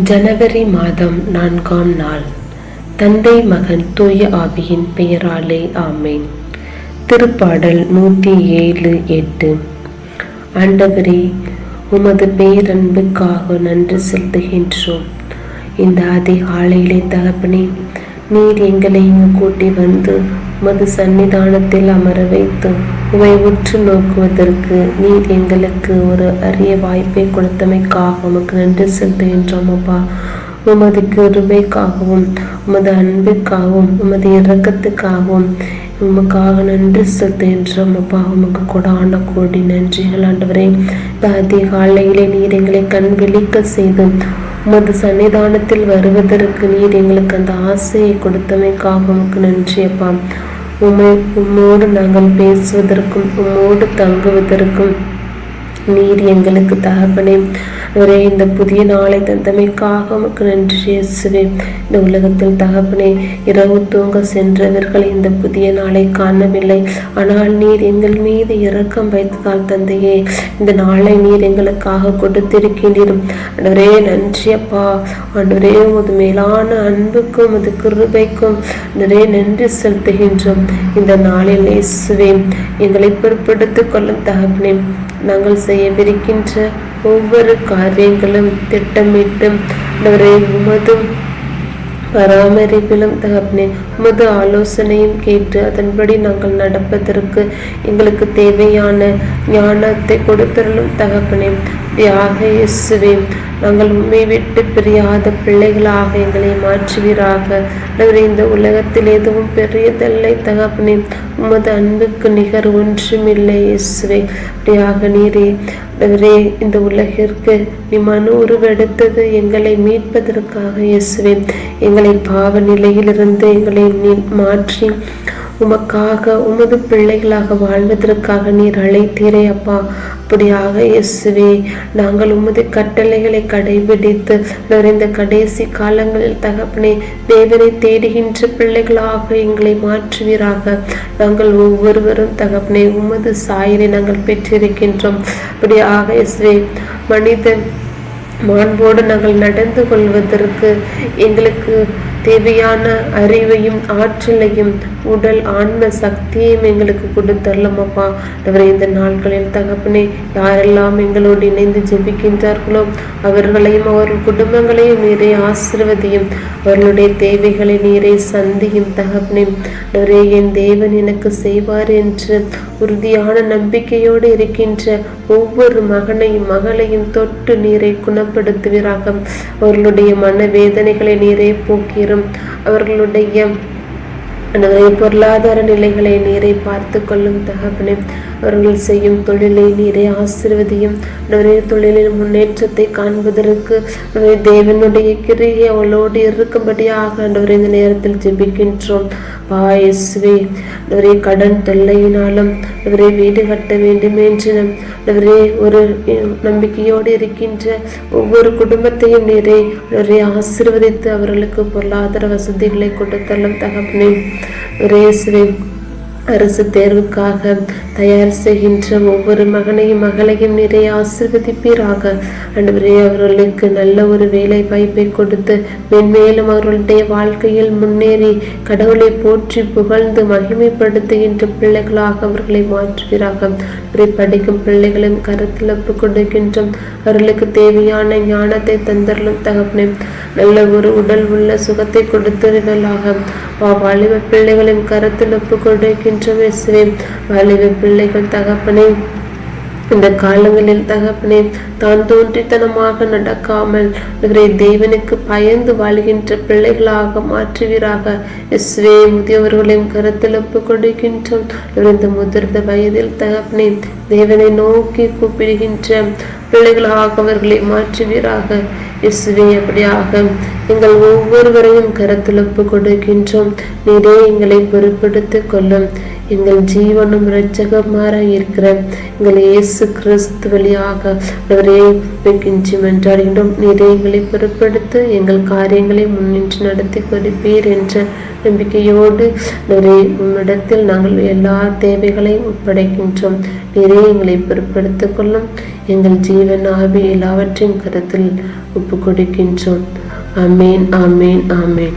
ஜனவரி மாதம் நான்காம் நாள். தந்தை மகன் தூய ஆவியின் பெயராலே ஆமேன். திருப்பாடல் நூற்றி ஏழு எட்டு. ஆண்டவரே உமது பேரன்புக்காக நன்றி செலுத்துகின்றோம். இந்த அதிகாலையிலே தகப்பனே நீர் எங்களை இங்கு கூட்டி வந்து உமது சன்னிதானத்தில் அமர வைத்து உமை உற்று நோக்குவதற்கு நீர் எங்களுக்கு ஒரு அரிய வாய்ப்பை கொடுத்தமைக்காக உமக்கு நன்றி செலுத்துகின்றோம் அப்பா. உமது கிருபைக்காகவும் உமது அன்பிற்காகவும் உமது இரக்கத்துக்காகவும் உமக்காக நன்றி செலுத்துகின்றோம் அப்பா. உமக்கு கொடான கோடி நன்றிகள் ஆண்டவரே. இந்த அதிகாலையிலே நீர் எங்களை கண் விழிக்க செய்து உமது சன்னிதானத்தில் வருவதற்கு நீர் எங்களுக்கு அந்த ஆசையை கொடுத்தமைக்காக உமக்கு நன்றி அப்பா. உமை உம்மோடு நாங்கள் பேசுவதற்கும் உம்மோடு தங்குவதற்கும் நீர் எங்களுக்கு தகப்பனே. ஒரே இந்த புதிய நாளை தந்தமைக்காக உமக்கு நன்றி இயேசுவே. இந்த உலகத்தில் தகப்பனே இரவு தூங்க சென்றவர்கள் இந்த புதிய நாளை காணவில்லை. ஆனால் நீர் எங்கள் மீது இரக்கம் வைத்ததால் தந்தையே இந்த நாளை நீர் எங்களுக்காக கொடுத்திருக்கின்றீர். ஆண்டவரே நன்றி அப்பா. ஆண்டவரே உமது மேலான அன்புக்கும் உமது கிருபைக்கும் நிறைய நன்றி செலுத்துகின்றோம். இந்த நாளில் இயேசுவே எங்களை பொறுப்படுத்திக் கொள்ளும் தகப்பனே நாங்கள் செய்யவிருக்கின்ற ஒவ்வொரு காரியங்களும் திட்டமிட்டும் அவரை உமது பராமரிப்பிலும் தகப்பனே உமது ஆலோசனையும் கேட்டு அதன்படி நாங்கள் நடப்பதற்கு எங்களுக்கு தேவையான ஞானத்தை கொடுத்தருளும் தகப்பனே. யாக இயேசுவே நாங்கள் உண்மை விட்டு பிரியாத பிள்ளைகளாக எங்களை மாற்றுவீராக. இந்த உலகத்தில் எதுவும் பெரியதில்லை தகப்பனே உமது அன்புக்கு நிகர் ஒன்றுமில்லை இயேசுவே. அப்படியாக நீரே ஆண்டவரே இந்த உலகிற்கு நீ மனு உருவெடுத்தது எங்களை மீட்பதற்காக இயேசுவே. எங்களை பாவ நிலையிலிருந்து எங்களை நீ மாற்றி உமக்காக உமது பிள்ளைகளாக வாழ்வதற்காக நீர் அழைத்தீரே அப்பா. அப்படியாக இயேசுவே நாங்கள் உமது கட்டளைகளை கடைபிடித்து நிறைந்த கடைசி காலங்களில் தகப்பனே தேவனை தேடுகின்ற பிள்ளைகளாக எங்களை மாற்றுவீராக. நாங்கள் ஒவ்வொருவரும் தகப்பனே உமது சாயலை நாங்கள் பெற்றிருக்கின்றோம். அப்படியாக இயேசுவே மனிதன் மாண்போடு நாங்கள் நடந்து கொள்வதற்கு எங்களுக்கு தேவையான அறிவையும் ஆற்றலையும் உடல் ஆன்ம சக்தியையும் எங்களுக்கு கொடுத்தரலமப்பா அவரை இந்த நாட்களில் தகப்பனே யாரெல்லாம் எங்களோடு இணைந்து ஜெபிக்கின்றார்களோ அவர்களையும் அவர்கள் குடும்பங்களையும் நீரை ஆசிர்வதியும். அவர்களுடைய தேவைகளை நீரே சந்தியும் தகப்பனே. அவரே என் தேவன் எனக்கு செய்வார் என்று உறுதியான நம்பிக்கையோடு இருக்கின்ற ஒவ்வொரு மகனையும் மகளையும் தொட்டு நீரை குணப்படுத்துவீராக. அவர்களுடைய மனவேதனைகளை நீரே என்றும் அவர்களுடைய பொருளாதார நிலைகளை நீரை பார்த்து கொள்ளும் தகப்பனே. அவர்கள் செய்யும் தொழிலை நீரை ஆசிர்வதியும். நிறைய தொழிலின் முன்னேற்றத்தை காண்பதற்கு நம்முடைய தேவனுடைய கிரியை அவளோடு இருக்கும்படியாக ஆண்டவரை இந்த நேரத்தில் ஜெபிக்கின்றோம். பாயஸ்வே நிறைய கடன் தொல்லையினாலும் நிறைய வீடு கட்ட வேண்டும் என்று நிறைய ஒரு நம்பிக்கையோடு இருக்கின்ற ஒவ்வொரு குடும்பத்தையும் நீரை நிறைய ஆசிர்வதித்து அவர்களுக்கு பொருளாதார வசதிகளை கொடுத்தள்ளும் தகப்பனே. ரேசுவே அரசு தேர்வுக்காக தயார் செய்கின்ற ஒவ்வொரு மகனையும் மகளையும் நிறைய ஆசிர்வதிப்பீராக. அன்றுவரே அவர்களுக்கு நல்ல ஒரு வேலை வாய்ப்பை கொடுத்து மென்மேலும் அவர்களுடைய வாழ்க்கையில் முன்னேறி கடவுளை போற்றி புகழ்ந்து மகிமைப்படுத்துகின்ற பிள்ளைகளாக அவர்களை மாற்றுவீராக. அவரை படிக்கும் பிள்ளைகளும் கருத்தில் ஒப்பு கொடுக்கின்றோம் அவர்களுக்கு தேவையான ஞானத்தை தந்தரலும் தகப்பனே. நல்ல ஒரு உடல் உள்ள சுகத்தை கொடுத்தவர்களாக வாலிப பிள்ளைகளின் கருத்தில் ஒப்பு கொடுக்கின்ற இயேசுவே வாலிப பிள்ளைகள் தகப்பனே இந்த காலங்களில் தகப்பனே தான் தோன்றித்தனமாக நடக்காமல் தேவனுக்கு பயந்து வாழ்கின்ற பிள்ளைகளாக மாற்றுவீராக. எஸ்வே முதியவர்களையும் கருத்தில் ஒப்பு கொடுக்கின்றோம் இந்த முதிர்ந்த வயதில் தகப்பனே தேவனை நோக்கி கூப்பிடுகின்ற பிள்ளைகளாக அவர்களை மாற்றுவீராக. இஸ்வே அப்படியாக எங்கள் ஒவ்வொருவரையும் கருத்தில் ஒப்பு கொடுக்கின்றோம். நீரே எங்களை பொறுப்படுத்திக் கொள்ளும். எங்கள் ஜீவனும் இரட்சகமாக இருக்கிற எங்கள் இயேசு கிறிஸ்து வழியாக அவரே கெஞ்சி மன்றாடுகின்றோம் நீரே எங்களை பொறுப்படுத்த எங்கள் காரியங்களை முன்னின்று நடத்தி கொடுப்பீர் என்ற நம்பிக்கையோடு நிறைய உம்மிடத்தில் நாங்கள் எல்லா தேவைகளையும் ஒப்படைக்கின்றோம். நிறைய எங்களை பொருட்படுத்திக் கொள்ளும். எங்கள் ஜீவன் ஆவி எல்லாவற்றையும் கருத்தில் ஒப்பு கொடுக்கின்றோம் ஆமேன் ஆமேன் ஆமேன்